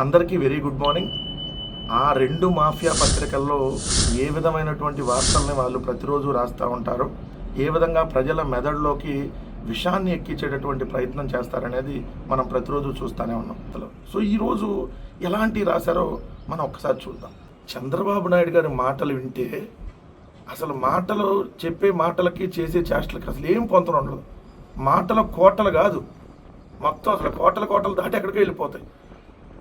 అందరికీ very good morning. ఆ రెండు మాఫియా పత్రికల్లో ఏ విధమైనటువంటి వార్తల్ని వాళ్ళు ప్రతిరోజు రాస్తూ ఉంటారో? ఏ విధంగా ప్రజల మెదడులోకి విషాన్ని ఎక్కించేటటువంటి ప్రయత్నం చేస్తారనేది మనం ప్రతిరోజు చూస్తూనే ఉన్నాం. సో ఈరోజు ఎలాంటి రాశారో మనం ఒక్కసారి చూద్దాం. చంద్రబాబు నాయుడు గారి మాటలు వింటే అసలు మాటలు చెప్పే మాటలకి చేసే చేష్టలకి అసలు ఏం పొంతన ఉండదు. మాటల కోటలు కాదు. మొత్తం అసలు కోటల కోటలు దాటి ఎక్కడికి వెళ్ళిపోతాయి.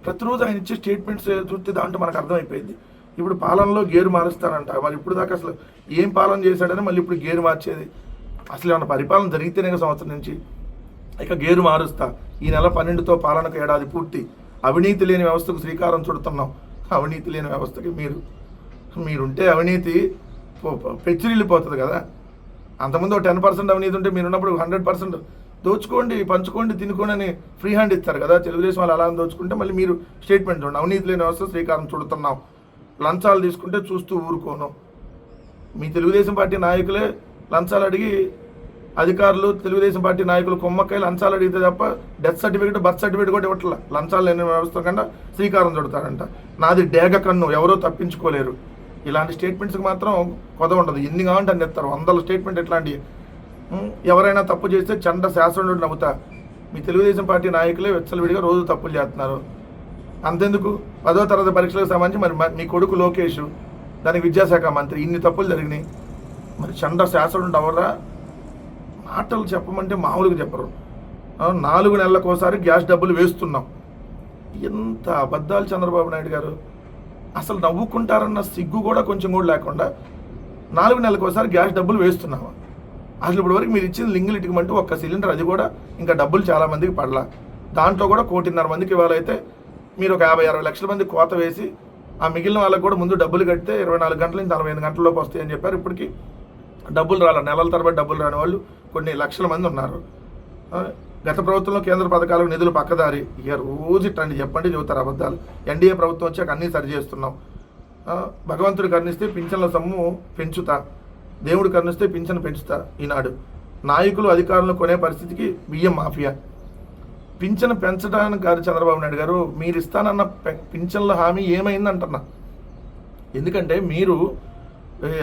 ప్రతిరోజు ఆయన ఇచ్చే స్టేట్మెంట్స్ చూస్తే దాంట్లో మనకు అర్థమైపోయింది. ఇప్పుడు పాలనలో గేరు మారుస్తారంట. మరి ఇప్పుడు దాకా అసలు ఏం పాలన చేశాడని మళ్ళీ ఇప్పుడు గేరు మార్చేది. అసలు ఏమన్నా పరిపాలన జరిగితేనే సంవత్సరం నుంచి. ఇక గేరు మారుస్తా. ఈ నెల పన్నెండుతో పాలనకు ఏడాది పూర్తి. అవినీతి లేని వ్యవస్థకు శ్రీకారం చుడుతున్నాం. అవినీతి లేని వ్యవస్థకి మీరు మీరుంటే అవినీతి పెచ్చిరిల్లిపోతుంది కదా. అంతకుముందు టెన్ పర్సెంట్ అవినీతి ఉంటే మీరున్నప్పుడు హండ్రెడ్ పర్సెంట్ దోచుకోండి పంచుకోండి తినుకోండి అని ఫ్రీ హ్యాండ్ ఇస్తారు కదా. తెలుగుదేశం వాళ్ళు అలా దోచుకుంటే మళ్ళీ మీరు స్టేట్మెంట్ చూడండి. అవినీతి లేని వ్యవస్థ శ్రీకారం చుడుతున్నాం. లంచాలు తీసుకుంటే చూస్తూ ఊరుకోను. మీ తెలుగుదేశం పార్టీ నాయకులే లంచాలు అడిగి అధికారులు తెలుగుదేశం పార్టీ నాయకులు కొమ్మకాయ లంచాలు అడిగితే తప్ప డెత్ సర్టిఫికేట్ బర్త్ సర్టిఫికేట్ కూడా ఇవ్వట్ల. లంచాలు లేని వ్యవస్థ కన్నా శ్రీకారం చుడతారంట. నాది డేగ కన్ను ఎవరో తప్పించుకోలేరు. ఇలాంటి స్టేట్మెంట్స్కి మాత్రం కొద ఉండదు. ఎన్ని కావాలంటే అన్ని ఎత్తారు వందల స్టేట్మెంట్ ఇట్లాంటివి ఎవరైనా తప్పు చేస్తే చండ శాసనుడు నవ్వుతా మీ తెలుగుదేశం పార్టీ నాయకులే విచ్చలవిడిగా రోజు తప్పులు చేస్తున్నారు. అంతెందుకు? పదో తరగతి పరీక్షలకు సంబంధించి మరి మీ కొడుకు లోకేష్ దానికి విద్యాశాఖ మంత్రి ఇన్ని తప్పులు జరిగినాయి. మరి చండ శాసనుడు ఎవరా మాటలు చెప్పమంటే మామూలుగా చెప్పరు. నాలుగు నెలలకోసారి గ్యాస్ డబ్బులు వేస్తున్నాం. ఎంత అబద్ధాలు చంద్రబాబు నాయుడు గారు? అసలు నవ్వుకుంటారన్న సిగ్గు కూడా కొంచెం కూడా లేకుండా నాలుగు నెలలకోసారి గ్యాస్ డబ్బులు వేస్తున్నాము అసలు ఇప్పుడు వరకు మీరు ఇచ్చిన లింగులు ఇటుకమంటే ఒక్క సిలిండర్ అది కూడా ఇంకా డబ్బులు చాలా మందికి పడలా. దాంట్లో కూడా కోటిన్నర మందికి ఇవ్వాలైతే మీరు ఒక యాభై అరవై లక్షల మంది కోత వేసి ఆ మిగిలిన వాళ్ళకి కూడా ముందు డబ్బులు కడితే ఇరవై నాలుగు గంటల నుంచి నలభై ఐదు గంటలలోపు వస్తాయని చెప్పారు. ఇప్పటికి డబ్బులు రాల. నెలల తరబడి డబ్బులు రాని వాళ్ళు కొన్ని లక్షల మంది ఉన్నారు. గత ప్రభుత్వంలో కేంద్ర పథకాలకు నిధులు పక్కదారి. ఇక రోజు ఇట్టండి చెప్పండి చెబుతారు అబద్ధాలు. ఎన్డీఏ ప్రభుత్వం వచ్చాక అన్నీ సరి చేస్తున్నాం. భగవంతుడు కర్ణిస్తే పింఛన్ల సొమ్ము పెంచుతా. దేవుడు కరుణిస్తే పింఛను పెంచుతా ఈనాడు. నాయకులు అధికారులను కొనే పరిస్థితికి బియ్యం మాఫియా. పింఛను పెంచడానికి గారు చంద్రబాబు నాయుడు గారు మీరు ఇస్తానన్న పింఛన్ల హామీ ఏమైందంటున్నా. ఎందుకంటే మీరు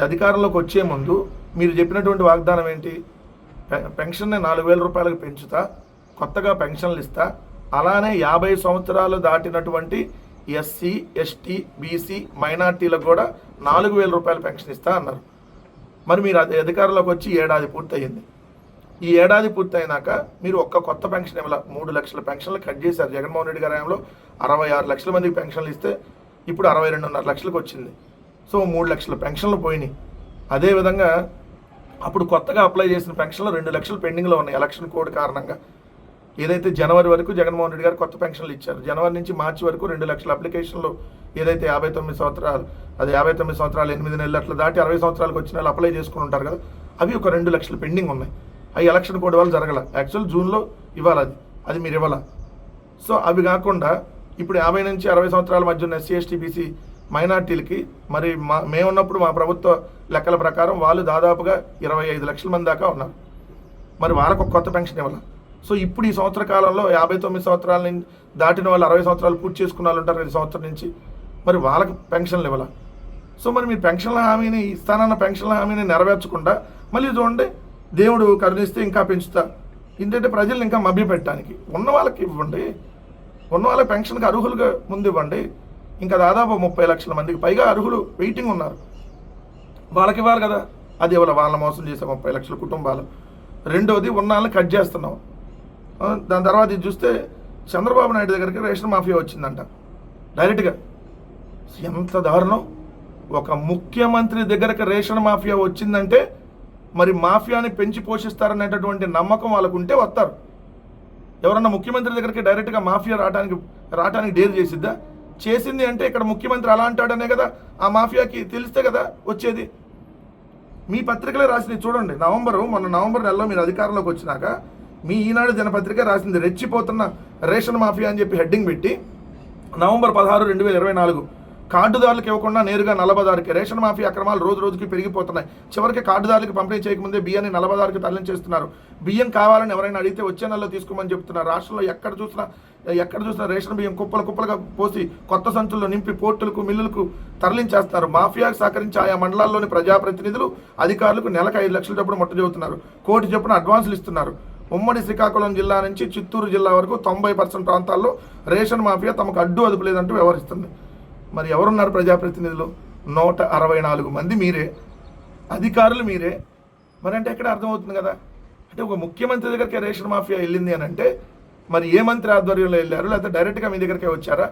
అధికారంలోకి వచ్చే ముందు మీరు చెప్పినటువంటి వాగ్దానం ఏంటి? పెన్షన్ని నాలుగు వేల రూపాయలకు పెంచుతా కొత్తగా పెన్షన్లు ఇస్తా అలానే యాభై సంవత్సరాలు దాటినటువంటి ఎస్సీ ఎస్టీ బీసీ మైనార్టీలకు కూడా నాలుగు వేల రూపాయల పెన్షన్ ఇస్తా అన్నారు. మరి మీరు అది అధికారంలోకి వచ్చి ఏడాది పూర్తయింది. ఈ ఏడాది పూర్తయినాక మీరు ఒక్క కొత్త పెన్షన్ ఇవ్వాల. మూడు లక్షల పెన్షన్లు కట్ చేశారు. జగన్మోహన్ రెడ్డి గారి హయాంలో అరవై ఆరు లక్షల మందికి పెన్షన్లు ఇస్తే ఇప్పుడు అరవై రెండున్నర లక్షలకు వచ్చింది. సో మూడు లక్షల పెన్షన్లు పోయినాయి. అదేవిధంగా అప్పుడు కొత్తగా అప్లై చేసిన పెన్షన్లు రెండు లక్షలు పెండింగ్లో ఉన్నాయి. ఎలక్షన్ కోడ్ కారణంగా. ఏదైతే జనవరి వరకు జగన్మోహన్ రెడ్డి గారు కొత్త పెన్షన్లు ఇచ్చారు జనవరి నుంచి మార్చి వరకు రెండు లక్షల అప్లికేషన్లు ఏదైతే యాభై తొమ్మిది సంవత్సరాలు అది యాభై తొమ్మిది సంవత్సరాలు ఎనిమిది నెలలు అట్లా దాటి అరవై సంవత్సరాలకు వచ్చిన వాళ్ళు అప్లై చేసుకుని ఉంటారు కదా అవి ఒక రెండు లక్షలు పెండింగ్ ఉన్నాయి. అవి ఎలక్షన్ కోడ్ వల్ల జరగల. యాక్చువల్ జూన్లో ఇవ్వాలి అది. అది మీరు ఇవ్వాల. సో అవి కాకుండా ఇప్పుడు యాభై నుంచి అరవై సంవత్సరాల మధ్య ఉన్న ఎస్సీ ఎస్టీ బీసీ మైనార్టీలకి మరి మా మేమున్నప్పుడు మా ప్రభుత్వ లెక్కల ప్రకారం వాళ్ళు దాదాపుగా ఇరవై ఐదు లక్షల మంది దాకా ఉన్నారు. మరి వాళ్ళకు ఒక కొత్త పెన్షన్ ఇవ్వాలి. సో ఇప్పుడు ఈ సంవత్సర కాలంలో యాభై తొమ్మిది సంవత్సరాల నుంచి దాటిన వాళ్ళు అరవై సంవత్సరాలు పూర్తి చేసుకున్న వాళ్ళు ఉంటారు రెండు సంవత్సరం నుంచి. మరి వాళ్ళకి పెన్షన్లు ఇవ్వాల సో మరి మీరు పెన్షన్ల హామీని ఇస్తానన్న పెన్షన్ల హామీని నెరవేర్చకుండా మళ్ళీ చూడండి దేవుడు కరుణిస్తే ఇంకా పెంచుతా. ఏంటంటే ప్రజల్ని ఇంకా మభ్యపెట్టడానికి. ఉన్న వాళ్ళకి ఇవ్వండి. ఉన్న వాళ్ళకి పెన్షన్కి అర్హులుగా ముందు ఇవ్వండి. ఇంకా దాదాపు ముప్పై లక్షల మందికి పైగా అర్హులు వెయిటింగ్ ఉన్నారు. వాళ్ళకి ఇవ్వాలి కదా. అది ఇవ్వాలి వాళ్ళని మోసం చేసే ముప్పై లక్షల కుటుంబాలు. రెండోది ఉన్న వాళ్ళని కట్ చేస్తున్నాం. దాని తర్వాత ఇది చూస్తే చంద్రబాబు నాయుడు దగ్గరికి రేషన్ మాఫియా వచ్చిందంట. డైరెక్ట్గా. ఎంత దారుణం. ఒక ముఖ్యమంత్రి దగ్గరకు రేషన్ మాఫియా వచ్చిందంటే మరి మాఫియాని పెంచి పోషిస్తారనేటటువంటి నమ్మకం వాళ్ళకు ఉంటే వస్తారు. ఎవరన్నా ముఖ్యమంత్రి దగ్గరికి డైరెక్ట్గా మాఫియా రావడానికి రావడానికి డేర్ చేసిద్దా? చేసింది అంటే ఇక్కడ ముఖ్యమంత్రి అలా అంటాడనే కదా ఆ మాఫియాకి తెలిస్తే కదా వచ్చేది. మీ పత్రికలే రాసింది చూడండి నవంబరు మొన్న నవంబర్ నెలలో మీరు అధికారంలోకి వచ్చినాక మీ ఈనాడు దినపత్రిక రాసింది రెచ్చిపోతున్న రేషన్ మాఫియా అని చెప్పి హెడ్డింగ్ పెట్టి నవంబర్ పదహారు రెండు వేల ఇరవై నాలుగు కార్డుదారులకు ఇవ్వకుండా నేరుగా నలభదారుకి రేషన్ మాఫీ అక్రమాలు రోజు రోజుకి పెరిగిపోతున్నాయి. చివరికి కార్డుదారులకు పంపిణీ చేయకముందే బియ్యాన్ని నలభదారుకి తరలించేస్తున్నారు బియ్యం కావాలని ఎవరైనా అడిగితే వచ్చే నెలలో తీసుకోమని చెప్తున్నారు. రాష్ట్రంలో ఎక్కడ చూసినా ఎక్కడ చూసినా రేషన్ బియ్యం కుప్పలు కుప్పలుగా పోసి కొత్త సంచుల్లో నింపి పోర్టులకు మిల్లులకు తరలించేస్తారు మాఫియాకు సహకరించి ఆయా మండలాల్లోని ప్రజాప్రతినిధులు అధికారులకు నెలకు ఐదు లక్షల చొప్పున ముట్ట చెబుతున్నారు కోటి చొప్పున అడ్వాన్సులు ఇస్తున్నారు. ఉమ్మడి శ్రీకాకుళం జిల్లా నుంచి చిత్తూరు జిల్లా వరకు తొంభై పర్సెంట్ ప్రాంతాల్లో రేషన్ మాఫియా తమకు అడ్డు అదుపు లేదంటూ వ్యవహరిస్తుంది. మరి ఎవరున్నారు ప్రజాప్రతినిధులు? నూట అరవై నాలుగు మంది మీరే. అధికారులు మీరే. మరి అంటే ఎక్కడ అర్థమవుతుంది కదా? అంటే ఒక ముఖ్యమంత్రి దగ్గరికి రేషన్ మాఫియా వెళ్ళింది అని అంటే మరి ఏ మంత్రి ఆధ్వర్యంలో వెళ్ళారు? లేకపోతే డైరెక్ట్గా మీ దగ్గరికే వచ్చారా?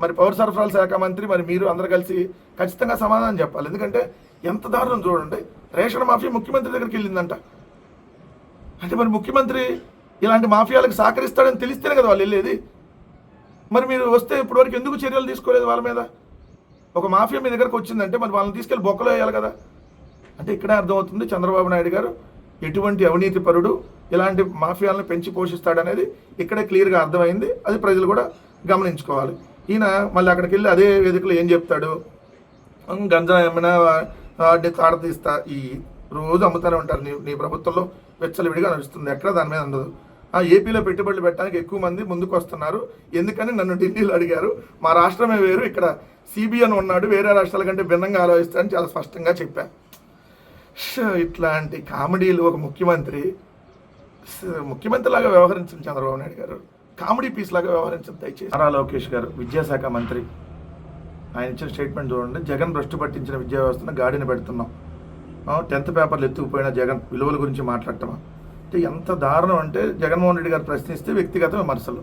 మరి పౌర సరఫరాల శాఖ మంత్రి మరి మీరు అందరు కలిసి ఖచ్చితంగా సమాధానం చెప్పాలి. ఎందుకంటే ఎంత దారుణం చూడండి. రేషన్ మాఫియా ముఖ్యమంత్రి దగ్గరికి వెళ్ళిందంట. అంటే మరి ముఖ్యమంత్రి ఇలాంటి మాఫియాలకు సహకరిస్తాడని తెలిస్తేనే కదా వాళ్ళు వెళ్ళేది. మరి మీరు వస్తే ఇప్పటివరకు ఎందుకు చర్యలు తీసుకోలేదు వాళ్ళ మీద? ఒక మాఫియా మీ దగ్గరకు వచ్చిందంటే మరి వాళ్ళని తీసుకెళ్ళి బొక్కలో వేయాలి కదా. అంటే ఇక్కడే అర్థమవుతుంది చంద్రబాబు నాయుడు గారు ఎటువంటి అవినీతి పరుడు ఇలాంటి మాఫియాలను పెంచి పోషిస్తాడనేది ఇక్కడే క్లియర్గా అర్థమైంది. అది ప్రజలు కూడా గమనించుకోవాలి. ఈయన మళ్ళీ అక్కడికి వెళ్ళి అదే వేదికలో ఏం చెప్తాడు? గంజా ఏమైనా తాడతీస్తా ఈ రోజు అమ్ముతూనే ఉంటారు నీ నీ ప్రభుత్వంలో. వెచ్చలవిడిగా నడుస్తుంది. ఎక్కడ దాని మీద ఉండదు. ఆ ఏపీలో పెట్టుబడులు పెట్టడానికి ఎక్కువ మంది ముందుకు వస్తున్నారు ఎందుకని నన్ను ఢిల్లీలో అడిగారు? మా రాష్ట్రమే వేరు. ఇక్కడ సిబిఎన్ ఉన్నాడు. వేరే రాష్ట్రాల కంటే భిన్నంగా ఆలోచిస్తారని చాలా స్పష్టంగా చెప్పాను ఇట్లాంటి కామెడీలు ఒక ముఖ్యమంత్రి ముఖ్యమంత్రి లాగా వ్యవహరించింది చంద్రబాబు నాయుడు గారు. కామెడీ పీస్ లాగా వ్యవహరించింది దయచేసి. నారా లోకేష్ గారు విద్యాశాఖ మంత్రి. ఆయన ఇచ్చిన స్టేట్మెంట్ చూడండి. జగన్ భ్రష్టు పట్టించిన విద్యా వ్యవస్థను గాడిని పెడుతున్నాం. టెన్త్ పేపర్లు ఎత్తుకుపోయిన జగన్ విలువల గురించి మాట్లాడటమా? అంటే ఎంత దారుణం అంటే జగన్మోహన్ రెడ్డి గారు ప్రశ్నిస్తే వ్యక్తిగత విమర్శలు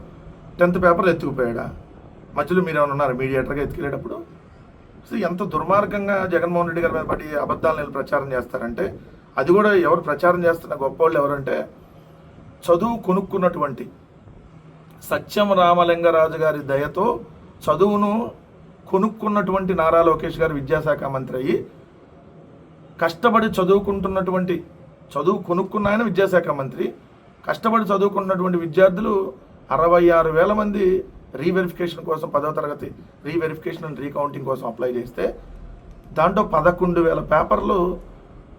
టెన్త్ పేపర్లు ఎత్తుకుపోయాడా? మధ్యలో మీరు ఏమైనా ఉన్నారు మీడియేటర్గా ఎత్తుకెళ్ళేటప్పుడు? సో ఎంత దుర్మార్గంగా జగన్మోహన్ రెడ్డి గారి మీద పడి అబద్ధాలను ప్రచారం చేస్తారంటే అది కూడా ఎవరు ప్రచారం చేస్తున్న గొప్పవాళ్ళు ఎవరంటే చదువు కొనుక్కున్నటువంటి సత్యం రామలింగరాజు గారి దయతో చదువును కొనుక్కున్నటువంటి నారా లోకేష్ గారు విద్యాశాఖ మంత్రి అయ్యి కష్టపడి చదువుకుంటున్నటువంటి చదువు కొనుక్కున్న ఆయన విద్యాశాఖ మంత్రి. కష్టపడి చదువుకుంటున్నటువంటి విద్యార్థులు అరవై ఆరు వేల మంది రీవెరిఫికేషన్ కోసం పదవ తరగతి రీవెరిఫికేషన్ అండ్ రీకౌంటింగ్ కోసం అప్లై చేస్తే దాంట్లో పదకొండు వేల పేపర్లు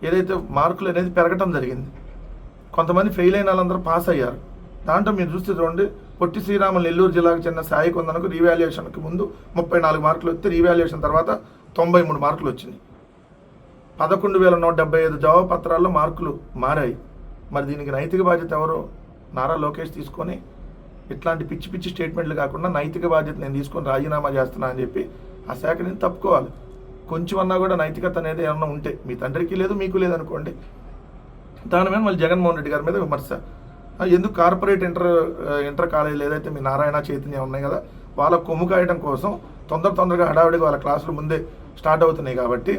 ఏదైతే మార్కులు అనేది పెరగటం జరిగింది. కొంతమంది ఫెయిల్ అయిన వాళ్ళందరూ పాస్ అయ్యారు. దాంట్లో మీరు చూస్తే చూడండి పొట్టి శ్రీరాములు నెల్లూరు జిల్లాకు చెందిన సాయి కొందనకు రీవాల్యుయేషన్కి ముందు ముప్పై నాలుగు మార్కులు వస్తే రీవాల్యుయేషన్ తర్వాత తొంభై మూడు మార్కులు వచ్చినాయి. పదకొండు వేల నూట డెబ్బై ఐదు జవాబు పత్రాల్లో మార్కులు మారాయి. మరి దీనికి నైతిక బాధ్యత ఎవరు? నారా లోకేష్ తీసుకొని ఇట్లాంటి పిచ్చి పిచ్చి స్టేట్మెంట్లు కాకుండా నైతిక బాధ్యత నేను తీసుకొని రాజీనామా చేస్తున్నా అని చెప్పి ఆ శాఖ నేను తప్పుకోవాలి. కొంచెం అన్నా కూడా నైతికత అనేది ఏమన్నా ఉంటే మీ తండ్రికి లేదు మీకు లేదనుకోండి దాని మీద మళ్ళీ జగన్మోహన్ రెడ్డి గారి మీద విమర్శ. ఎందుకు కార్పొరేట్ ఇంటర్ ఇంటర్ కాలేజీలు ఏదైతే మీ నారాయణ చైతన్య ఉన్నాయి కదా వాళ్ళ కొమ్ము కాయడం కోసం తొందర తొందరగా హడావిడిగా వాళ్ళ క్లాసులు ముందే స్టార్ట్ అవుతున్నాయి కాబట్టి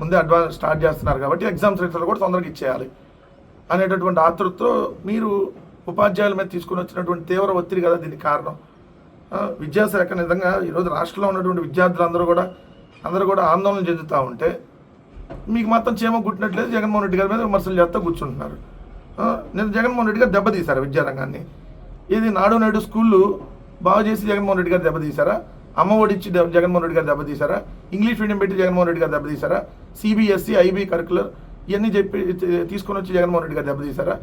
ముందే అడ్వాన్స్ స్టార్ట్ చేస్తున్నారు కాబట్టి ఎగ్జామ్స్ రిజల్ట్ కూడా తొందరగా ఇచ్చేయాలి అనేటటువంటి ఆతృతతో మీరు ఉపాధ్యాయుల మీద తీసుకుని వచ్చినటువంటి తీవ్ర ఒత్తిడి కదా దీనికి కారణం. విద్యాశాఖ నిజంగా ఈరోజు రాష్ట్రంలో ఉన్నటువంటి విద్యార్థులందరూ కూడా అందరూ కూడా ఆందోళన చెందుతూ ఉంటే మీకు మాత్రం చేమో కుట్టినట్లేదు జగన్మోహన్ రెడ్డి గారి మీద విమర్శలు చేస్తూ కూర్చుంటున్నారు. నేను జగన్మోహన్ రెడ్డి గారు దెబ్బతీశారు విద్యారంగాన్ని. ఇది నాడు నేడు స్కూళ్ళు బాగు చేసి జగన్మోహన్ రెడ్డి గారు దెబ్బతీశారా? అమ్మ ఒడిచ్చి దెబ్బ- జగన్మోహన్ రెడ్డి గారు దెబ్బతీశారా? ఇంగ్లీష్ మీడియం పెట్టి జగన్మోహన్ రెడ్డి గారు దెబ్బతీశారా? సిబిఎస్ఈ ఐబీ కరికులర్ ఇవన్నీ చెప్పి తీసుకొని వచ్చి జగన్మోహన్ రెడ్డి గారు దెబ్బతీశారా?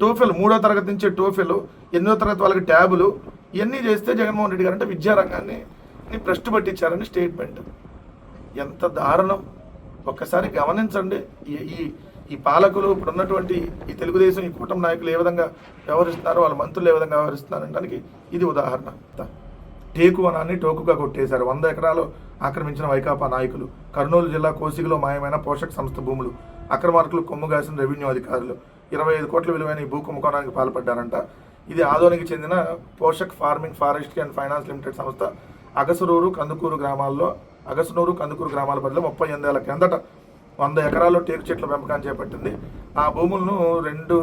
టోఫెల్ మూడో తరగతి నుంచే టోఫెలు ఎనిమిదో తరగతి వాళ్ళకి ట్యాబులు ఇవన్నీ చేస్తే జగన్మోహన్ రెడ్డి గారు అంటే విద్యారంగాన్ని ప్రశ్న పట్టించారని స్టేట్మెంట్. ఎంత దారుణం. ఒక్కసారి గమనించండి. ఈ ఈ ఈ పాలకులు ఇప్పుడు ఉన్నటువంటి ఈ తెలుగుదేశం ఈ కూటమి నాయకులు ఏ విధంగా వ్యవహరిస్తున్నారో వాళ్ళ మంత్రులు ఏ విధంగా వ్యవహరిస్తున్నారు అనడానికి ఇది ఉదాహరణ. టేకు వనాన్ని టోకుగా కొట్టేశారు. వంద ఎకరాలు ఆక్రమించిన వైకాపా నాయకులు కర్నూలు జిల్లా కోసిగిలో మాయమైన పోషక సంస్థ భూములు అక్రమార్కులు కొమ్ముగాసిన రెవెన్యూ అధికారులు. ఇరవై ఐదు కోట్ల విలువైన ఈ భూ కుంభకోణానికి పాల్పడ్డారంట. ఇది ఆదోనికి చెందిన Poshak farming forestry and finance limited సంస్థ. అగసరూరు కందుకూరు గ్రామాల్లో అగసనూరు కందుకూరు గ్రామాల పరిధిలో ముప్పై ఎనిమిదేళ్ళ కిందట వంద ఎకరాల్లో టేకు చెట్ల పెంపకాన్ని చేపట్టింది. ఆ భూములను రెండు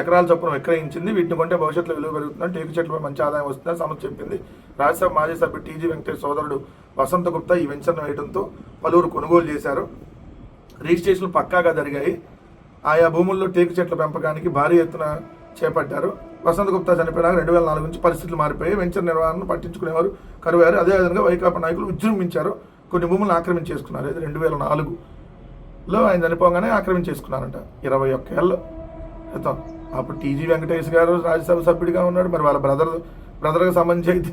ఎకరాల చొప్పున విక్రయించింది. వీటిని కొంటే భవిష్యత్తులో విలువ పెరుగుతుందని టేకు చెట్లపై మంచి ఆదాయం వస్తుందని సంస్థ చెప్పింది. రాజ్యసభ మాజీ సభ్యుడు టీజీ వెంకటేష్ సోదరుడు వసంత గుప్తా ఈ వెంచర్ను వేయడంతో పలువురు కొనుగోలు చేశారు. రిజిస్ట్రేషన్లు పక్కాగా జరిగాయి. ఆయా భూముల్లో టేకు చెట్ల పెంపకానికి భారీ ఎత్తున చేపట్టారు. వసంత గుప్తా చనిపోయినాక రెండు వేల నాలుగు నుంచి పరిస్థితులు మారిపోయి వెంచర్ నిర్వహణను పట్టించుకునేవారు కరువారు అదేవిధంగా వైకాపా నాయకులు విజృంభించారు కొన్ని భూములను ఆక్రమించేసుకున్నారు. ఇది రెండు వేల నాలుగులో ఆయన చనిపోగానే ఆక్రమించేసుకున్నారంట. ఇరవై ఒక్క ఏళ్ళు క్రితం. అప్పుడు టీజీ వెంకటేష్ గారు రాజ్యసభ సభ్యుడిగా ఉన్నాడు. మరి వాళ్ళ బ్రదర్ బ్రదర్కి సంబంధించి అయితే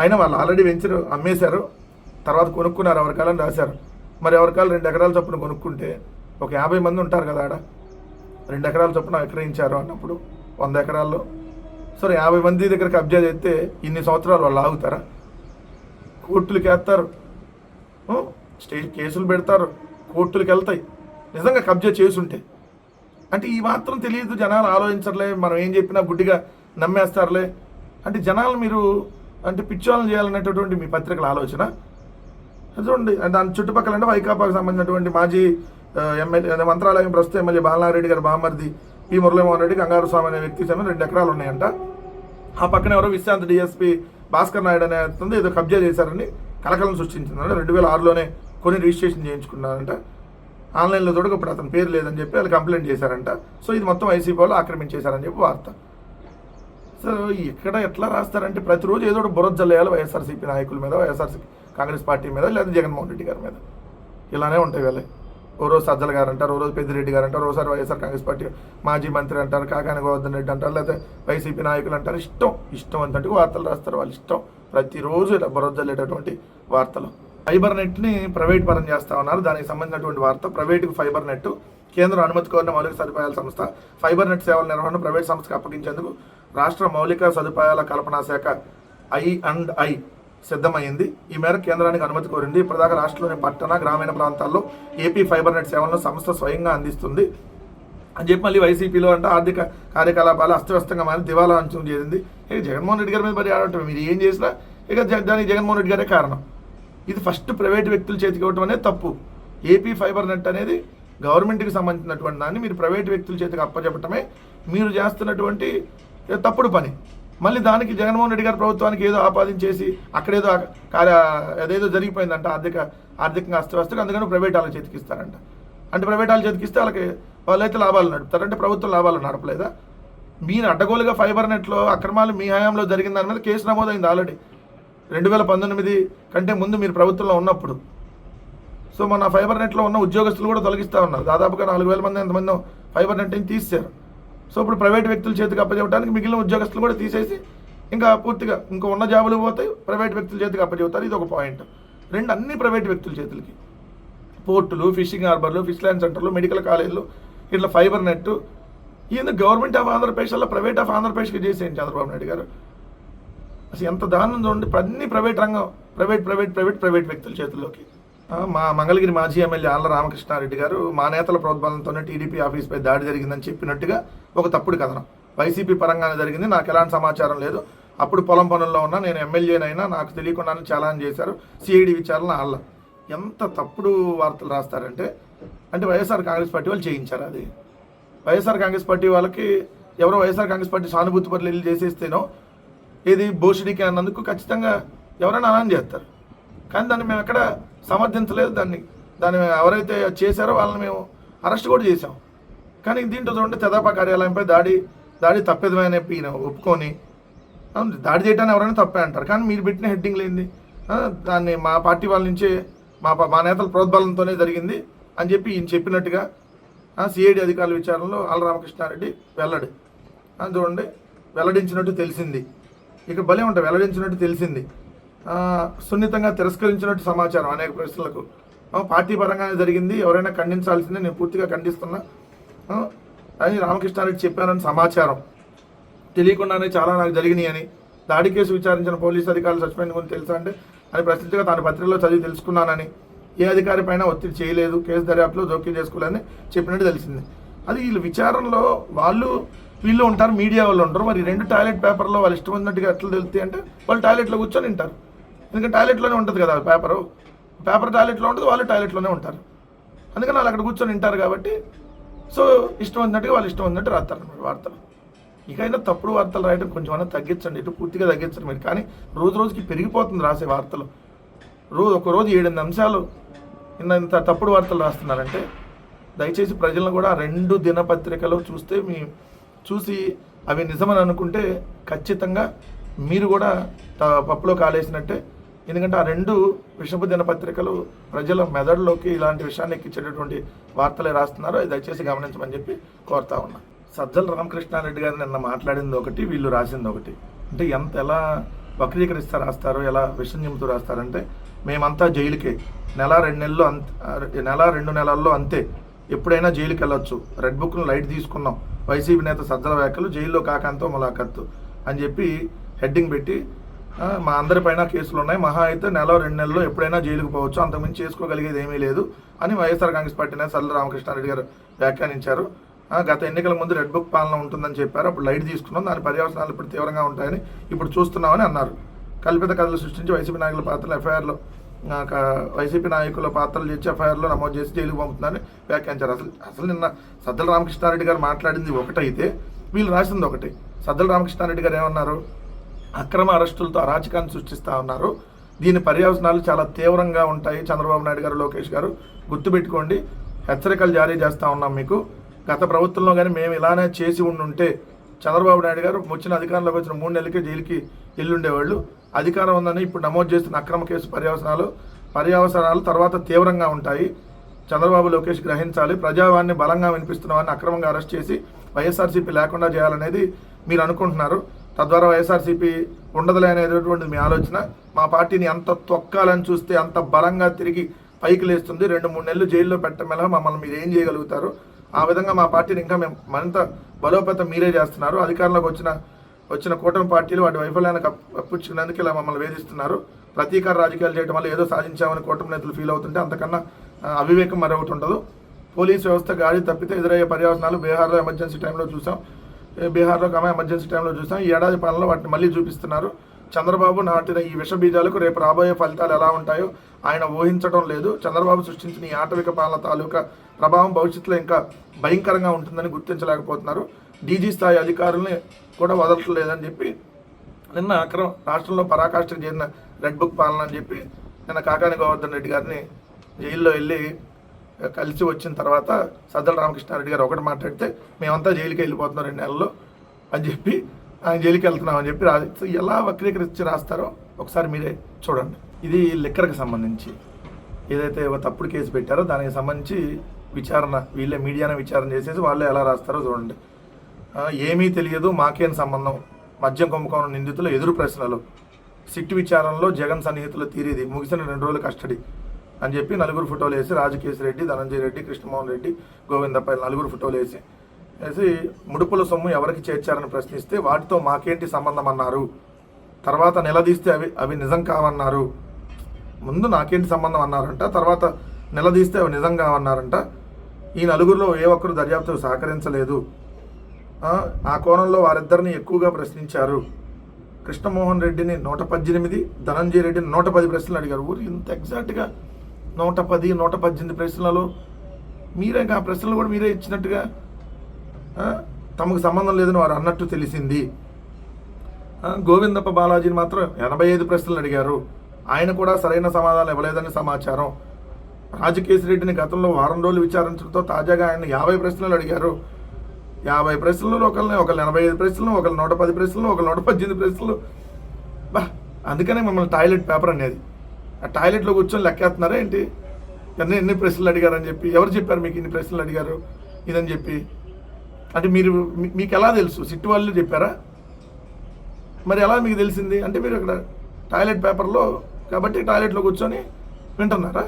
అయినా వాళ్ళు ఆల్రెడీ వెంచరు అమ్మేశారు. తర్వాత కొనుక్కున్నారు ఎవరికాలని రాశారు. మరి ఎవరికాలు రెండు ఎకరాల చొప్పున కొనుక్కుంటే ఒక యాభై మంది ఉంటారు కదా ఆడ. రెండు ఎకరాల చొప్పున విక్రయించారు అన్నప్పుడు వంద ఎకరాల్లో. సరే యాభై మంది దగ్గర కబ్జా చేస్తే ఇన్ని సంవత్సరాలు వాళ్ళు ఆగుతారా? కోర్టులకి వేస్తారు. స్టేజ్ కేసులు పెడతారు. కోర్టులకు వెళ్తాయి. నిజంగా కబ్జా చేసి ఉంటాయి అంటే ఈ మాత్రం తెలియదు జనాలు ఆలోచించట్లే మనం ఏం చెప్పినా గుడ్డిగా నమ్మేస్తారులే. అంటే జనాలు మీరు అంటే పిచ్చోళ్ళని చేయాలనేటటువంటి మీ పత్రికల ఆలోచన. చూడండి దాని చుట్టుపక్కల అంటే వైకాపాకు సంబంధించినటువంటి మాజీ ఎమ్మెల్యే మంత్రాలయం ప్రస్తుత ఎమ్మెల్యే బాలనారెడ్డి గారి బామ్మర్ది పి. మురళీమోహన్ రెడ్డి గంగారు స్వామి అనే వ్యక్తి సమయం రెండు ఎకరాలు ఉన్నాయంట. ఆ పక్కన ఎవరో విశ్రాంతి డిఎస్పీ భాస్కర్ నాయుడు అనే ఏదో కబ్జా చేశారని కలకలం సృష్టించిందంట. రెండు వేల ఆరులోనే కొన్ని రిజిస్ట్రేషన్ చేయించుకున్నారంట. ఆన్లైన్లో తోడు ఇప్పుడు అతని పేరు లేదని చెప్పి వాళ్ళు కంప్లైంట్ చేశారంట. సో ఇది మొత్తం ఐసీపీ వాళ్ళు ఆక్రమించేశారని చెప్పి వార్త. సో ఇక్కడ ఎట్లా రాస్తారంటే ప్రతిరోజు ఏదో ఒకటి బురద జల్లేయాలి వైఎస్ఆర్సీపీ నాయకుల మీద వైఎస్ఆర్సీపీ కాంగ్రెస్ పార్టీ మీద లేదా జగన్మోహన్ రెడ్డి గారి మీద. ఇలానే ఉంటాయి వాళ్ళు. ఓ రోజు సజ్జల గారు అంటారు ఓ రోజు పెద్దిరెడ్డి గారు అంటారు ఓసారి వైఎస్ఆర్ కాంగ్రెస్ పార్టీ మాజీ మంత్రి అంటారు కాకాని గోవర్ధన్ రెడ్డి అంటారు లేకపోతే వైసీపీ నాయకులు అంటారు. ఇష్టం ఇష్టం అంతటికి వార్తలు రాస్తారు వాళ్ళు ఇష్టం. ప్రతిరోజు ఇలా బురద జల్లేటటువంటి వార్తలు. ఫైబర్ నెట్ని ప్రైవేట్ పరం చేస్తా ఉన్నారు. దానికి సంబంధించినటువంటి వార్త ప్రైవేటుకు ఫైబర్ నెట్ కేంద్రం అనుమతి కోరిన మౌలిక సదుపాయాల సంస్థ ఫైబర్ నెట్ సేవల నిర్వహణ ప్రైవేట్ సంస్థకు అప్పగించేందుకు రాష్ట్ర మౌలిక సదుపాయాల కల్పనా శాఖ ఐ అండ్ ఐ సిద్ధమైంది. ఈ మేరకు కేంద్రానికి అనుమతి కోరింది. ఇప్పటిదాకా రాష్ట్రంలోని పట్టణ గ్రామీణ ప్రాంతాల్లో ఏపీ ఫైబర్ నెట్ సేవలను సంస్థ స్వయంగా అందిస్తుంది. అని చెప్పి మళ్ళీ వైసీపీలో అంటే ఆర్థిక కార్యకలాపాలు అస్తవ్యస్తంగా మారి దివాలా అంచం చేసింది ఇక జగన్మోహన్ రెడ్డి గారి మీద మరి ఆడటం. మీరు ఏం చేసినా ఇక జ- దానికి జగన్మోహన్ రెడ్డి గారే కారణం. ఇది ఫస్ట్ ప్రైవేట్ వ్యక్తుల చేతికి ఇవ్వటం అనేది తప్పు. ఏపీ ఫైబర్ నెట్ అనేది గవర్నమెంట్కి సంబంధించినటువంటి దాన్ని మీరు ప్రైవేట్ వ్యక్తుల చేతికి అప్పచెప్పటమే మీరు చేస్తున్నటువంటి తప్పుడు పని. మళ్ళీ దానికి జగన్మోహన్ రెడ్డి గారి ప్రభుత్వానికి ఏదో ఆపాదించేసి అక్కడేదో కార్య అదేదో జరిగిపోయిందంట ఆర్థిక ఆర్థికంగా అస్తవ్యస్తగా అందుకని ప్రైవేట్ వాళ్ళకి చేతికి ఇస్తారంట. అంటే ప్రైవేట్ వాళ్ళకి చేతికి ఇస్తే వాళ్ళకి వాళ్ళైతే లాభాలు నడుపుతారు. అంటే ప్రభుత్వం లాభాలు నడపలేదా? మీరు అడ్డగోలుగా ఫైబర్ నెట్లో అక్రమాలు మీ హయాంలో జరిగిన దాని మీద కేసు నమోదైంది ఆల్రెడీ రెండు వేల పంతొమ్మిది కంటే ముందు మీరు ప్రభుత్వంలో ఉన్నప్పుడు. సో మన ఫైబర్ నెట్లో ఉన్న ఉద్యోగస్తులు కూడా తొలగిస్తూ ఉన్నారు. దాదాపుగా నాలుగు వేల మంది ఎంతమంది ఫైబర్ నెట్ని తీసేశారు. సో ఇప్పుడు ప్రైవేట్ వ్యక్తుల చేతికి అప్పచెప్పడానికి మిగిలిన ఉద్యోగస్తులు కూడా తీసేసి ఇంకా పూర్తిగా ఇంకా ఉన్న జాబులు పోతాయి ప్రైవేట్ వ్యక్తుల చేతికి అప్పచెబుతారు ఇది ఒక పాయింట్. రెండు అన్ని ప్రైవేట్ వ్యక్తుల చేతులకి. పోర్టులు ఫిషింగ్ హార్బర్లు ఫిష్ ల్యాండ్ సెంటర్లు మెడికల్ కాలేజీలు ఇట్లా ఫైబర్ నెట్ ఈయన గవర్నమెంట్ ఆఫ్ ఆంధ్రప్రదేశ్ అలా ప్రైవేట్ ఆఫ్ ఆంధ్రప్రదేశ్కి చేసేయండి చంద్రబాబు నాయుడు గారు? అసలు ఎంత దారుణం చూడండి. అన్ని ప్రైవేట్ రంగం. ప్రైవేట్ ప్రైవేట్ ప్రైవేట్ ప్రైవేట్ వ్యక్తుల చేతుల్లోకి. మా మంగళగిరి మాజీ ఎమ్మెల్యే ఆళ్ళ రామకృష్ణారెడ్డి గారు మా నేతల ప్రోద్బలంతోనే టీడీపీ ఆఫీస్పై దాడి జరిగిందని చెప్పినట్టుగా ఒక తప్పుడు కథనం. వైసీపీ పరంగానే జరిగింది. నాకు ఎలాంటి సమాచారం లేదు. అప్పుడు పొలం పనుల్లో ఉన్నా నేను ఎమ్మెల్యేనైనా నాకు తెలియకుండానే చాలాన్ చేశారు. సిఐడి విచారణ ఆళ్ళ. ఎంత తప్పుడు వార్తలు రాస్తారంటే అంటే వైఎస్ఆర్ కాంగ్రెస్ పార్టీ వాళ్ళు చేయించారు అది. వైఎస్ఆర్ కాంగ్రెస్ పార్టీ వాళ్ళకి ఎవరో వైఎస్ఆర్ కాంగ్రెస్ పార్టీ సానుభూతి పనులు వెళ్ళి చేసేస్తేనో ఏది భోషుడికి అన్నందుకు ఖచ్చితంగా ఎవరైనా అనం చేస్తారు. కానీ దాన్ని మేము ఎక్కడ సమర్థించలేదు. దాన్ని దాన్ని ఎవరైతే చేశారో వాళ్ళని మేము అరెస్ట్ కూడా చేసాం కానీ దీంట్లో చూడండి తెదాపా కార్యాలయంపై దాడి దాడి తప్పిదమైన ఈయన ఒప్పుకొని దాడి చేయడానికి ఎవరైనా తప్పే అంటారు. కానీ మీరు పెట్టిన హెడ్డింగ్ లేనిది దాన్ని మా పార్టీ వాళ్ళ నుంచే మా మా నేతల ప్రోద్బలంతోనే జరిగింది అని చెప్పి ఈయన చెప్పినట్టుగా సిఐడి అధికారుల విచారణలో ఆల రామకృష్ణారెడ్డి వెల్లడి ఆ, చూడండి వెల్లడించినట్టు తెలిసింది. ఇక్కడ భలే ఉంటాయి వెల్లడించినట్టు తెలిసింది. సున్నితంగా తిరస్కరించినట్టు సమాచారం అనేక ప్రశ్నలకు. పార్టీ పరంగానే జరిగింది ఎవరైనా ఖండించాల్సిందే నేను పూర్తిగా ఖండిస్తున్నా. అని రామకృష్ణారెడ్డి చెప్పారని సమాచారం. తెలియకుండానే చాలా నాకు జరిగినాయి అని. దాడి కేసు విచారించిన పోలీసు అధికారులు సస్పెండ్ గురించి తెలుసా అంటే అని ప్రశ్నించగా తాను పత్రికలో చదివి తెలుసుకున్నానని. ఏ అధికారి పైన ఒత్తిడి చేయలేదు కేసు దర్యాప్తులో జోక్యం చేసుకోలేదని చెప్పినట్టు తెలిసింది. అది వీళ్ళు విచారణలో వాళ్ళు వీళ్ళు ఉంటారు మీడియా వాళ్ళు ఉంటారు. మరి రెండు టాయిలెట్ పేపర్లో వాళ్ళు ఇష్టం ఉన్నట్టుగా ఎట్లా తెలుస్తాయి అంటే వాళ్ళు టాయిలెట్లో కూర్చొని ఉంటారు ఎందుకంటే టాయిలెట్లోనే ఉంటుంది కదా పేపరు. పేపర్ టాయిలెట్లో ఉంటుంది వాళ్ళు టాయిలెట్లోనే ఉంటారు. అందుకని వాళ్ళు అక్కడ కూర్చొని ఉంటారు కాబట్టి సో ఇష్టం ఉన్నట్టుగా వాళ్ళు ఇష్టం ఉన్నట్టు రాస్తారు అనమాట వార్తలు. ఇకైనా తప్పుడు వార్తలు రాయడం కొంచెం అన్నా తగ్గించండి ఇటు పూర్తిగా తగ్గించండి మీరు. కానీ రోజు రోజుకి పెరిగిపోతుంది రాసే వార్తలు. రోజు ఒక రోజు ఏడెనిమిది అంశాలు ఇంత ఇంత తప్పుడు వార్తలు రాస్తున్నారంటే దయచేసి ప్రజలను కూడా ఆ రెండు దినపత్రికలు చూస్తే మీ చూసి అవి నిజమని అనుకుంటే ఖచ్చితంగా మీరు కూడా త- పప్పులో కాలేసినట్టే. ఎందుకంటే ఆ రెండు విషపు దినపత్రికలు ప్రజల మెదడులోకి ఇలాంటి విషయాన్ని ఎక్కించేటటువంటి వార్తలే రాస్తున్నారు. అది దయచేసి గమనించమని చెప్పి కోరుతా ఉన్నా. సజ్జల రామకృష్ణారెడ్డి గారు నిన్న మాట్లాడింది ఒకటి వీళ్ళు రాసింది ఒకటి. అంటే ఎంత ఎలా వక్రీకరిస్తా రాస్తారు ఎలా విషం నింపుతూ రాస్తారంటే మేమంతా జైలుకే. నెల రెండు నెలలు అంత నెల రెండు నెలల్లో అంతే. ఎప్పుడైనా జైలుకి వెళ్ళొచ్చు రెడ్ బుక్ను లైట్ తీసుకున్నాం. వైసీపీ నేత సజ్జల వ్యాఖ్యలు జైల్లో కాకంతో ములాఖత్తు అని చెప్పి హెడ్డింగ్ పెట్టి మా అందరిపైన కేసులు ఉన్నాయి. మహా అయితే నెల రెండు నెలల్లో ఎప్పుడైనా జైలుకు పోవచ్చు. అంతకుమించి చేసుకోగలిగేది ఏమీ లేదు అని వైఎస్ఆర్ కాంగ్రెస్ పార్టీ నేత సజ్జల రామకృష్ణారెడ్డి గారు వ్యాఖ్యానించారు. గత ఎన్నికల ముందు రెడ్ బుక్ పాలన ఉంటుందని చెప్పారు. అప్పుడు లైట్ తీసుకున్నాం. దాని పర్యవసనాలు ఇప్పుడు తీవ్రంగా ఉంటాయని ఇప్పుడు చూస్తున్నామని అన్నారు. కల్పిత కథలు సృష్టించి వైసీపీ నాయకుల పాత్రలు ఎఫ్ఐఆర్లో వైసీపీ నాయకుల పాత్రలు చేసి ఎఫ్ఐఆర్లో నమోదు చేసి జైలుకు పంపుతున్నారని వ్యాఖ్యానించారు. అసలు అసలు నిన్న సద్దల రామకృష్ణారెడ్డి గారు మాట్లాడింది ఒకటైతే వీళ్ళు రాసింది ఒకటి. సద్దల రామకృష్ణారెడ్డి గారు ఏమన్నారు? అక్రమ అరెస్టులతో అరాచకాన్ని సృష్టిస్తా ఉన్నారు. దీని పర్యవసనాలు చాలా తీవ్రంగా ఉంటాయి. చంద్రబాబు నాయుడు గారు లోకేష్ గారు గుర్తుపెట్టుకోండి హెచ్చరికలు జారీ చేస్తూ ఉన్నాం మీకు. గత ప్రభుత్వంలో కానీ మేము ఇలానే చేసి ఉండుంటే చంద్రబాబు నాయుడు గారు వచ్చిన అధికారంలోకి వచ్చిన మూడు నెలలకే జైలుకి వెళ్ళుండేవాళ్ళు. అధికారం ఉందని ఇప్పుడు నమోదు చేస్తున్న అక్రమ కేసు పర్యవసనాలు పర్యవసనాలు తర్వాత తీవ్రంగా ఉంటాయి. చంద్రబాబు లోకేష్ గ్రహించాలి. ప్రజావాణ్ణి బలంగా వినిపిస్తున్న వారిని అక్రమంగా అరెస్ట్ చేసి వైఎస్ఆర్సీపీ లేకుండా చేయాలనేది మీరు అనుకుంటున్నారు. తద్వారా వైఎస్ఆర్సీపీ ఉండదులే అనేటటువంటి మీ ఆలోచన. మా పార్టీని ఎంత తొక్కాలని చూస్తే అంత బలంగా తిరిగి పైకి లేస్తుంది. రెండు మూడు నెలలు జైల్లో పెట్టమేలా మమ్మల్ని మీరు ఏం చేయగలుగుతారు? ఆ విధంగా మా పార్టీని ఇంకా మేము మరింత బలోపేతం మీరే చేస్తున్నారు. అధికారంలోకి వచ్చిన వచ్చిన కూటమి పార్టీలు వాటి వైఫల్యాన్ని కప్- కప్పించుకునేందుకు ఇలా మమ్మల్ని వేధిస్తున్నారు. ప్రతీకార రాజకీయాలు చేయడం వల్ల ఏదో సాధించామని కూటమి నేతలు ఫీల్ అవుతుంటే అంతకన్నా అవివేకం మరొకటి ఉండదు పోలీస్ వ్యవస్థ గాడి తప్పితే ఎదురయ్యే పర్యవసనాలు బీహార్లో ఎమర్జెన్సీ టైంలో చూసాం. బీహార్లో ఆమె ఎమర్జెన్సీ టైంలో చూసాం. ఈ ఏడాది పాలనలో వాటిని మళ్ళీ చూపిస్తున్నారు. చంద్రబాబు నాటిన ఈ విష బీజాలకు రేపు రాబోయే ఫలితాలు ఎలా ఉంటాయో ఆయన ఊహించడం లేదు. చంద్రబాబు సృష్టించిన ఈ ఆటవిక పాలన తాలూకా ప్రభావం భవిష్యత్తులో ఇంకా భయంకరంగా ఉంటుందని గుర్తించలేకపోతున్నారు. డీజీ స్థాయి అధికారుల్ని కూడా వదలట్లేదని చెప్పి నిన్న అక్రమ రాష్ట్రంలో పరాకాష్ఠ చేరిన రెడ్ బుక్ పాలన అని చెప్పి నిన్న కాకాని గోవర్ధన్ రెడ్డి గారిని జైల్లో వెళ్ళి కలిసి వచ్చిన తర్వాత సద్దల రామకృష్ణారెడ్డి గారు ఒకటి మాట్లాడితే మేమంతా జైలుకి వెళ్ళిపోతున్నాం రెండు నెలల్లో అని చెప్పి ఆయన జైలుకి వెళ్తున్నాం అని చెప్పి రా ఎలా వక్రీకరించి రాస్తారో ఒకసారి మీరే చూడండి. ఇది లిక్కర్కి సంబంధించి. ఏదైతే ఒక తప్పుడు కేసు పెట్టారో దానికి సంబంధించి విచారణ వీళ్ళే మీడియానే విచారణ చేసేసి వాళ్ళే ఎలా రాస్తారో చూడండి. ఏమీ తెలియదు మాకేం సంబంధం? మద్యం కుంభకోణం నిందితుల ఎదురు ప్రశ్నలు. సిట్ విచారణలో జగన్ సన్నిహితుల తీరేది ముగిసిన రెండు రోజుల కస్టడీ అని చెప్పి నలుగురు ఫోటోలు వేసి రాజకేశ్ రెడ్డి ధనంజయ రెడ్డి కృష్ణమోహన్ రెడ్డి గోవిందపై నలుగురు ఫోటోలు వేసి వేసి ముడుపుల సొమ్ము ఎవరికి చేర్చారని ప్రశ్నిస్తే వాటితో మాకేంటి సంబంధం అన్నారు. తర్వాత నిలదీస్తే అవి అవి నిజం కావన్నారు. ముందు నాకేంటి సంబంధం అన్నారంట తర్వాత నిలదీస్తే అవి నిజం కావన్నారంట. ఈ నలుగురిలో ఏ ఒక్కరు దర్యాప్తు సహకరించలేదు. ఆ, కోణంలో వారిద్దరిని ఎక్కువగా ప్రశ్నించారు. కృష్ణమోహన్ రెడ్డిని నూట పద్దెనిమిది ధనంజయ రెడ్డిని నూట పది ప్రశ్నలు అడిగారు. ఊరు ఇంత ఎగ్జాక్ట్గా నూట పది నూట పద్దెనిమిది ప్రశ్నలలో మీరే ఆ ప్రశ్నలు కూడా మీరే ఇచ్చినట్టుగా తమకు సంబంధం లేదని వారు అన్నట్టు తెలిసింది. గోవిందప్ప బాలాజీని మాత్రం ఎనభై ఐదు ప్రశ్నలు అడిగారు. ఆయన కూడా సరైన సమాధానం ఇవ్వలేదని సమాచారం. రాజకేశ్ రెడ్డిని గతంలో వారం రోజులు విచారించడంతో తాజాగా ఆయన యాభై ప్రశ్నలు అడిగారు. యాభై ప్రశ్నలు ఒకరిని ఒకళ్ళు ఎనభై ఐదు ప్రశ్నలు ఒకళ్ళు నూట పది ప్రశ్నలు ఒకళ్ళు నూట పద్దెనిమిది ప్రశ్నలు. బా అందుకనే మిమ్మల్ని టాయిలెట్ పేపర్ అనేది. ఆ టాయిలెట్లో కూర్చొని లెక్కేస్తున్నారా ఏంటి? ఎన్ని ఎన్ని ప్రశ్నలు అడిగారని చెప్పి ఎవరు చెప్పారు మీకు ఇన్ని ప్రశ్నలు అడిగారు? ఇదని చెప్పి. అంటే మీరు మీకు ఎలా తెలుసు? సిట్టు వాళ్ళు చెప్పారా? మరి ఎలా మీకు తెలిసింది? అంటే మీరు ఇక్కడ టాయిలెట్ పేపర్లో కాబట్టి టాయిలెట్లో కూర్చొని వింటున్నారా?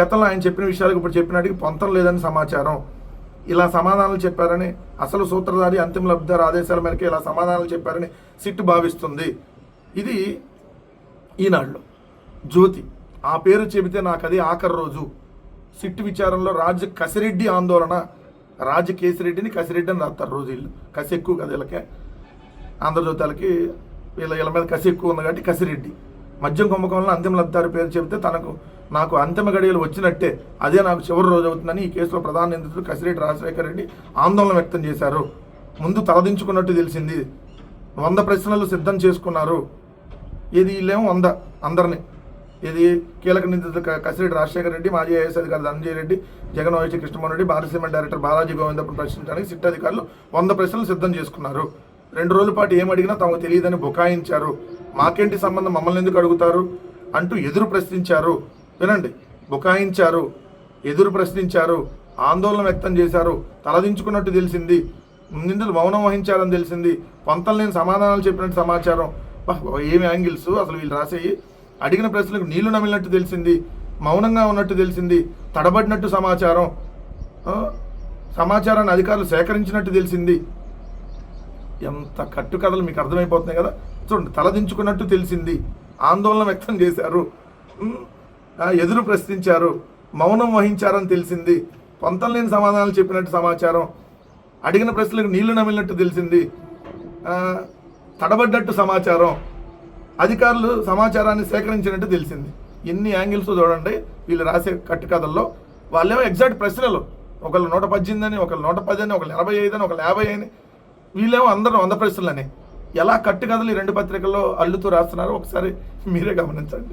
గతంలో ఆయన చెప్పిన విషయాలకు ఇప్పుడు చెప్పినట్టుగా పొంతం లేదని సమాచారం. ఇలా సమాధానాలు చెప్పారని అసలు సూత్రధారి అంతిమ లబ్ధిదారు ఆదేశాల మేరకు ఇలా సమాధానాలు చెప్పారని సిట్టు భావిస్తుంది. ఇది ఈనాడులో జ్యోతి ఆ పేరు చెబితే నాకు అది ఆఖరి రోజు. సిట్టు విచారంలో రాజు కసిరెడ్డి ఆందోళన. రాజు కేసిరెడ్డిని కసిరెడ్డి అని రాస్తారు రోజు వీళ్ళు. కసి ఎక్కువ కదా వీళ్ళకే. ఆంధ్రజ్యోతాలకి వీళ్ళ వీళ్ళ మీద కసి ఎక్కువ ఉంది కాబట్టి కసిరెడ్డి. మద్యం కుంభకోణంలో అంతిమ లబ్ధిదారు పేరు చెబితే తనకు నాకు అంతిమ గడియలు వచ్చినట్టే. అదే నాకు చివరి రోజు అవుతుందని ఈ కేసులో ప్రధాన నిందితుడు కసిరెడ్డి రాజశేఖర్ రెడ్డి ఆందోళన వ్యక్తం చేశారు. ముందు తలదించుకున్నట్టు తెలిసింది. వంద ప్రశ్నలు సిద్ధం చేసుకున్నారు. ఏది వీళ్ళేమో వంద అందరిని. ఇది కీలక నిందితులు కసిరెడ్డి రాజశేఖర రెడ్డి మాజీ ఐఎస్ అధికారి ధనంజయ రెడ్డి జగన్ వైఎస్ కృష్ణమోహన్ రెడ్డి భారతీయ డైరెక్టర్ బాలాజీ గోవిందప్పుడు ప్రశ్నించడానికి సిట్ అధికారులు వంద ప్రశ్నలు సిద్ధం చేసుకున్నారు. రెండు రోజుల పాటు ఏం అడిగినా తమకు తెలియదని బుకాయించారు. మాకేంటి సంబంధం? మమ్మల్ని ఎందుకు అడుగుతారు? అంటూ ఎదురు ప్రశ్నించారు. వినండి. బుకాయించారు ఎదురు ప్రశ్నించారు ఆందోళన వ్యక్తం చేశారు తలదించుకున్నట్టు తెలిసింది నిందులు మౌనం వహించారని తెలిసింది పొంతం లేని సమాధానాలు చెప్పినట్టు సమాచారం. ఏమి యాంగిల్స్? అసలు వీళ్ళు రాసేయి. అడిగిన ప్రశ్నలకు నీళ్ళు నమిలినట్టు తెలిసింది మౌనంగా ఉన్నట్టు తెలిసింది తడబడినట్టు సమాచారం. సమాచారాన్ని అధికారులు సేకరించినట్టు తెలిసింది. ఎంత కట్టుకథలు మీకు అర్థమైపోతున్నాయి కదా? చూడండి తలదించుకున్నట్టు తెలిసింది ఆందోళన వ్యక్తం చేశారు. ఎదురు ప్రశ్నించారు. మౌనం వహించారని తెలిసింది. పొంతం లేని సమాధానాలు చెప్పినట్టు సమాచారం. అడిగిన ప్రశ్నలకు నీళ్ళు నమిలినట్టు తెలిసింది. తడబడ్డట్టు సమాచారం. అధికారులు సమాచారాన్ని సేకరించినట్టు తెలిసింది. ఎన్ని యాంగిల్స్ చూడండి. వీళ్ళు రాసే కట్టుకథల్లో వాళ్ళేమో ఎగ్జాక్ట్ ప్రశ్నలు. ఒకళ్ళు నూట పద్దెనిమిది అని ఒకళ్ళు నూట పది అని ఒకళ్ళు ఎనభై ఐదు అని ఒకళ్ళు యాభై అని. వీళ్ళేమో అందరూ వంద ప్రశ్నలని. ఎలా కట్టుకథలు ఈ రెండు పత్రికల్లో అల్లుతూ రాస్తున్నారో ఒకసారి మీరే గమనించండి.